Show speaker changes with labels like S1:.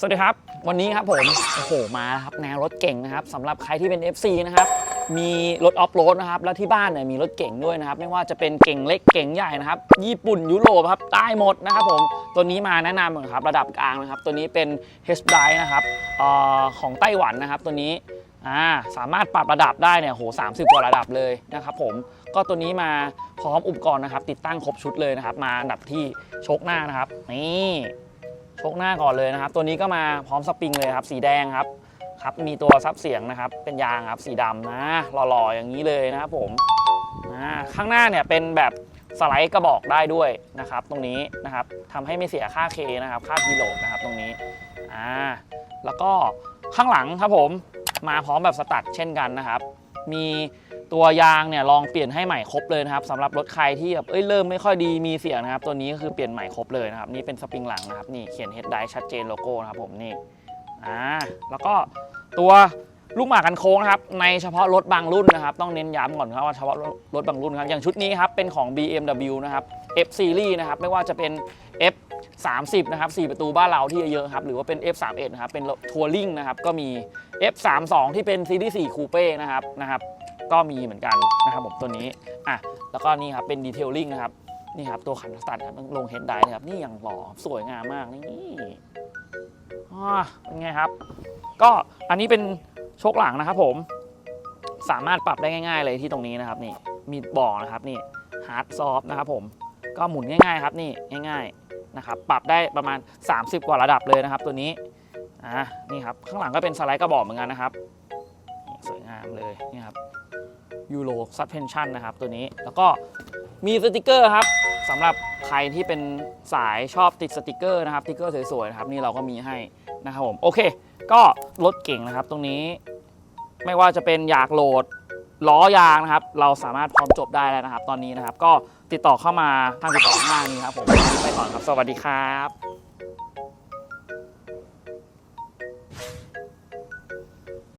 S1: สวัสดีครับ วันนี้ครับผม โอ้โหมาครับแนวรถเก่งนะครับสำหรับใครที่เป็น FC นะครับมีรถออฟโรดนะครับแล้วที่บ้านเนี่ยมีรถเก่งด้วยนะครับ ไม่ว่าจะเป็นเก่งเล็กเก่งใหญ่นะครับ ญี่ปุ่นยุโรปครับได้หมดนะครับผมตัวนี้มาแนะนำก่อนครับระดับกลางนะครับ ตัวนี้เป็น h d i นะครับเอ่อของไต้หวันนะครับ ตัวนี้อ่าสามารถปรับระดับได้เนี่ยโหสามสิบกว่าระดับเลยนะครับผมก็ตัวนี้มาพร้อมอุปกรณ์นะครับ ติดตั้งครบชุดเลยนะครับ มาอันดับที่โชคหน้านะครับนี่ ชกหน้าก่อนเลยนะครับ ตัวนี้ก็มาพร้อมสปริงเลยครับ สีแดงครับครับ มีตัวซับเสียงนะครับ เป็นยางครับ สีดำนะหล่อๆอย่างนี้เลยนะครับผมอ่าข้างหน้าเนี่ยเป็นแบบสไลด์กระบอกได้ด้วยนะครับ ตรงนี้นะครับทำให้ไม่เสียค่าเคนะครับ ค่ากิโลนะครับตรงนี้อ่าแล้วก็ข้างหลังครับผมมาพร้อมแบบสตัดเช่นกันนะครับ มี ตัวยางเนี่ยลองเปลี่ยนให้ใหม่ครบเลยนะครับสำหรับรถใครที่แบบเอ้ยเริ่มไม่ค่อยดีมีเสียงนะครับ ตัวนี้ก็คือเปลี่ยนใหม่ครบเลยนะครับนี่เป็นสปริงหลังนะครับนี่เขียน head die ชัดเจนโลโก้นะครับผมนี่อ่าแล้วก็ตัวลูกหมากกันโค้งนะครับในเฉพาะรถบางรุ่นนะครับต้องเน้นย้ำก่อนครับว่าเฉพาะรถบางรุ่นครับอย่างชุดนี้ครับเป็นของ BMW นะครับ F Series นะครับไม่ว่าจะเป็น F 30นะครับ4ประตูบ้านเราที่เยอะๆครับหรือว่าเป็น F 31 นะครับเป็นทัวริงนะครับก็มี F 32 ที่เป็นซีรีส์4คูเป้นะครับนะครับ ก็มีเหมือนกันนะครับผมตัวนี้อะแล้วก็นี่ครับเป็นดีเทลลิ่งนะครับนี่ครับตัวขันสตัดครับลงเฮดไดนะครับนี่อย่างหล่อสวยงามมากนี่อ่าเป็นไงครับ ก็อันนี้เป็นโชคหลังนะครับผมสามารถปรับได้ง่าย ๆ เลยที่ตรงนี้นะครับนี่มีบ่อนะครับนี่ฮาร์ดซอฟนะครับผมก็หมุนง่ายๆครับนี่ง่ายๆนะครับปรับได้ประมาณ 30 กว่าระดับเลยนะครับ ตัวนี้อะนี่ครับข้างหลังก็เป็นสไลด์กระบอกเหมือนกันนะครับ สวยงามเลยนี่ครับ ยูโรซับเพนชั่นนะครับตัวนี้แล้วก็มีสติกเกอร์ครับสำหรับใครที่เป็นสายชอบติดสติกเกอร์นะครับสติกเกอร์สวยๆนะครับนี่เราก็มีให้นะครับผมโอเค ก็รถเก่งนะครับตรงนี้ ไม่ว่าจะเป็นอยากโหลดล้อยางนะครับ เราสามารถพร้อมจบได้แล้วนะครับ ตอนนี้นะครับ ก็ติดต่อเข้ามาทางติดต่อข้างหน้านี้ครับผมไปก่อนครับสวัสดีครับ